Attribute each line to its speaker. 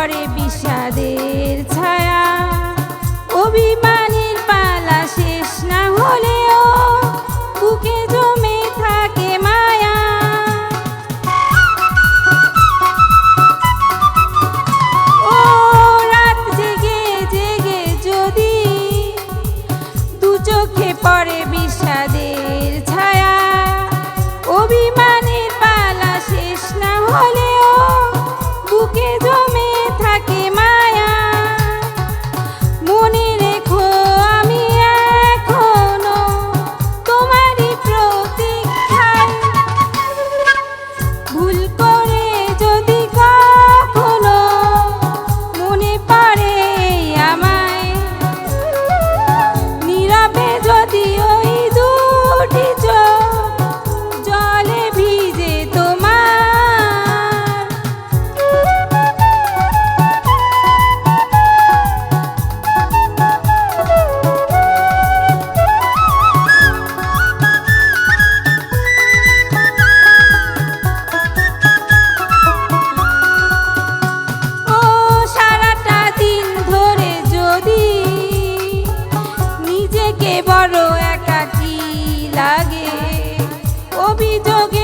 Speaker 1: পরে বিষাদের ছায়া। অভিমানের পালা শেষ না হলেও বুকে জমে থাকে মায়া। ও রাত জেগে জেগে যদি দু চোখে পরে বিষাদের ছায়া অভিমান অভিযোগে